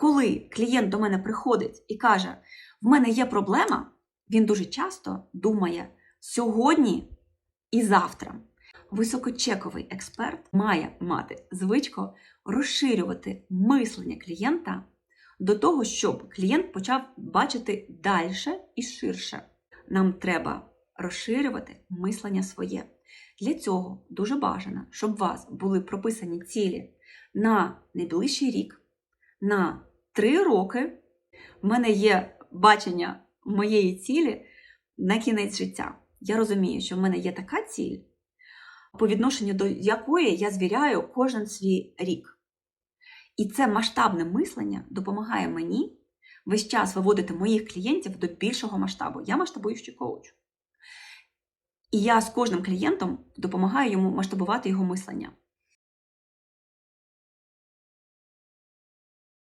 Коли клієнт до мене приходить і каже, в мене є проблема, він дуже часто думає сьогодні і завтра. Високочековий експерт має мати звичку розширювати мислення клієнта до того, щоб клієнт почав бачити далі і ширше. Нам треба розширювати мислення своє. Для цього дуже бажано, щоб у вас були прописані цілі на найближчий рік, на три роки. В мене є бачення моєї цілі на кінець життя. Я розумію, що в мене є така ціль, по відношенню до якої я звіряю кожен свій рік. І це масштабне мислення допомагає мені весь час виводити моїх клієнтів до більшого масштабу. Я масштабуючий коуч. І я з кожним клієнтом допомагаю йому масштабувати його мислення.